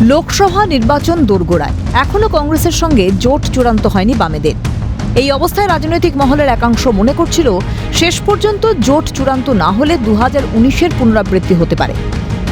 লোকসভা নির্বাচন দোরগোড়ায়। এখনও কংগ্রেসের সঙ্গে জোট চূড়ান্ত হয়নি বামেদের। এই অবস্থায় রাজনৈতিক মহলের একাংশ মনে করছিল, শেষ পর্যন্ত জোট চূড়ান্ত না হলে দু হাজার উনিশের পুনরাবৃত্তি হতে পারে।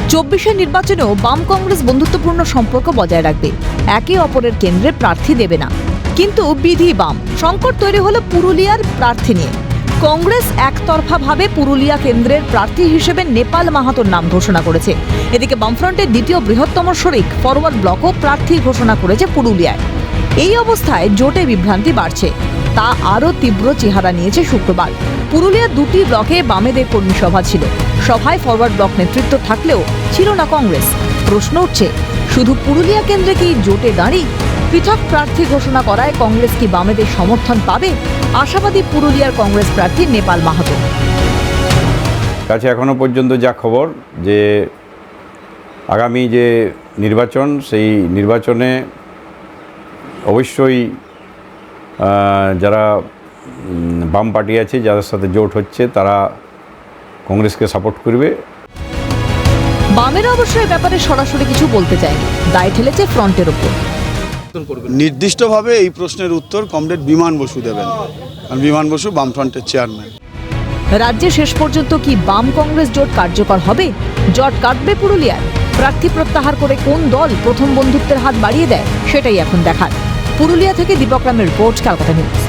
চব্বিশের নির্বাচনেও বাম কংগ্রেস বন্ধুত্বপূর্ণ সম্পর্ক বজায় রাখবে। একে অপরের কেন্দ্রে প্রার্থী দেবে না। কিন্তু বিধি বাম। সংকট তৈরি হলো পুরুলিয়ার প্রার্থী নিয়ে। কংগ্রেস একতরফাভাবে পুরুলিয়া কেন্দ্রের প্রার্থী হিসেবে নেপাল মাহাতোর নাম ঘোষণা করেছে। এদিকে বামফ্রন্টের দ্বিতীয় বৃহত্তম শরিক ফরওয়ার্ড ব্লকও প্রার্থী ঘোষণা করেছে পুরুলিয়ায়। এই অবস্থায় জোটে বিভ্রান্তি বাড়ছে। তা আরও তীব্র চেহারা নিয়েছে শুক্রবার। পুরুলিয়ার দুটি ব্লকে বামেদের কর্মী সভা ছিল। সভায় ফরওয়ার্ড ব্লক নেতৃত্ব থাকলেও ছিল না কংগ্রেস। প্রশ্ন উঠছে, শুধু পুরুলিয়া কেন্দ্রে কি জোটে দাঁড়ি পৃথক প্রার্থী ঘোষণা করায় কংগ্রেস কি বামেদের সমর্থন পাবে? আশাবাদী পুরুলিয়ার কংগ্রেস প্রার্থী নেপাল মাহাতো। কাছে এখনও পর্যন্ত যা খবর যে আগামী যে নির্বাচন সেই নির্বাচনে অবশ্যই যারা বাম পার্টি আছে যাদের সাথে জোট হচ্ছে তারা কংগ্রেসকে সাপোর্ট করবে। বামেরা অবশ্য ব্যাপারে সরাসরি কিছু বলতে চায়নি। দায় ঠেলেছে ফ্রন্টের ওপর নির্দিষ্টভাবে এই প্রশ্নের উত্তর কমরেড বিমান বসু দেবেন কারণ বিমান বসু বামফ্রন্টের চেয়ারম্যান। রাজ্যে শেষ পর্যন্ত কি বাম কংগ্রেস জোট কার্যকর হবে? জট কাটবে পুরুলিয়ায়। প্রার্থী প্রত্যাহার করে কোন দল প্রথম বন্ধুত্বের হাত বাড়িয়ে দেয় সেটাই এখন দেখার। পুরুলিয়া থেকে দীপক রামের রিপোর্ট কলকাতা নিউজ।